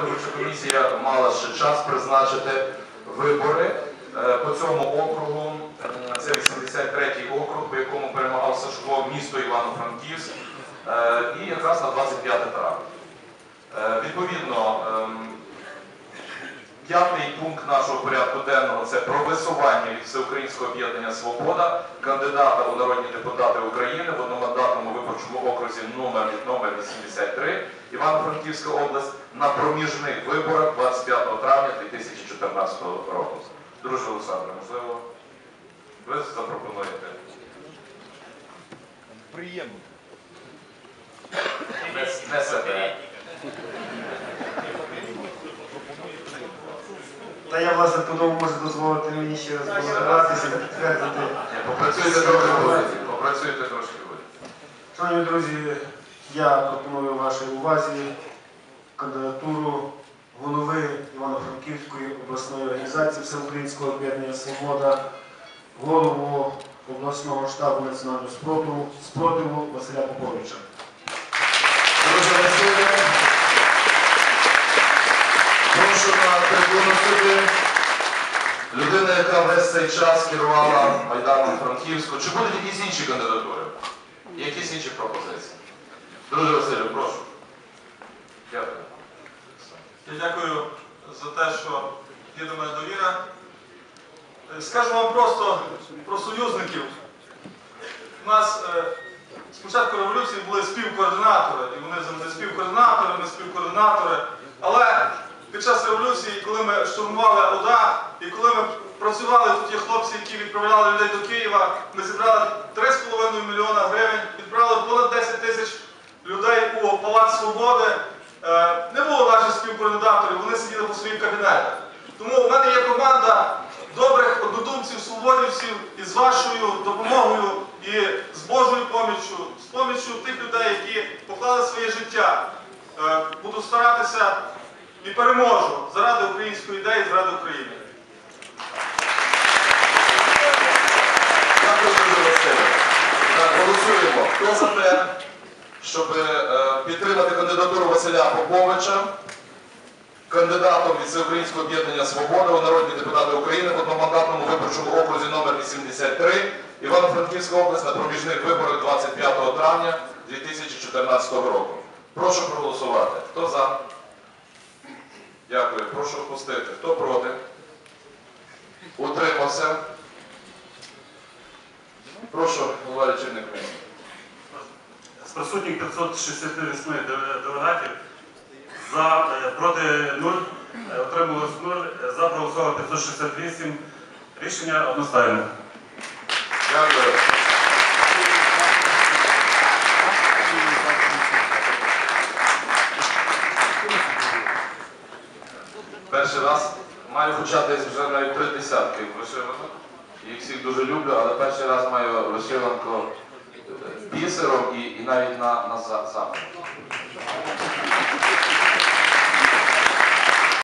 виборча комісія мала ще час призначити вибори е, по цьому округу. Е, Це 83-й округ, по якому перемагав Сашко, місто Івано-Франківськ, Е, і якраз на 25 травня. Відповідно, ем, П'ятий пункт нашого порядку денного це про висування від Всеукраїнського об'єднання Свобода кандидата у народні депутати України в одномандатному виборчому окрузі номер, номер 83 Івано-Франківська область на проміжних виборах 25 травня 2014 року. Друже Олександре, можливо, ви запропонуєте? Приємно. Не, не себе. Та я власне тому можу дозволити мені ще раз балотуватися підтвердити. Попрацюйте трохи в попрацюйте трошки в. Шановні друзі, я пропоную вашій увазі кандидатуру голови Івано-Франківської обласної організації Всеукраїнського об'єднання Свобода, голову обласного штабу національного спротиву, спротиву Василя Поповича. Трибуну. Людина, яка весь цей час керувала Майданом Франківську. Чи будуть якісь інші кандидатури? Якісь інші пропозиції? Друже Василю, прошу. Дякую. Я дякую за те, що є до мене довіра. Скажу вам просто про союзників. У нас е, спочатку революції були співкоординатори, і вони завжди співкоординатори, ми співкоординатори. Але під час революції, коли ми штурмували ОДА, і коли ми працювали, тут є хлопці, які відправляли людей до Києва, ми зібрали 3,5 мільйона гривень, відправили понад 10 тисяч людей у Палац Свободи. Е, Не було наших співкоординаторів, вони сиділи по своїх кабінетах. Тому в мене є команда добрих однодумців, свободівців і з вашою допомогою і з Божою поміччю, з поміччю тих людей, які поклали своє життя. Е, Буду старатися і переможу заради української ідеї, заради України. Дякую, друже Василю. Голосуємо. Хто за те, щоб е, підтримати кандидатуру Василя Поповича, кандидатом від Всеукраїнського об'єднання Свобода у народні депутати України в одномандатному виборчому окрузі номер 83 Івано-Франківська область на проміжних виборах 25 травня 2014 року. Прошу проголосувати. Хто за? Прошу впустити. Хто проти? Утримався. Прошу, голова лічильної комісії. З присутніх 568 делегатів за е, проти 0, е, отрималось 0, е, за проголосувало 568. Рішення одностайне. Дякую. Перший раз маю хоча десь вже навіть три десятки вишиванок. Їх всіх дуже люблю, але перший раз маю вишиванку е, бісером і, і навіть на, на за- замок.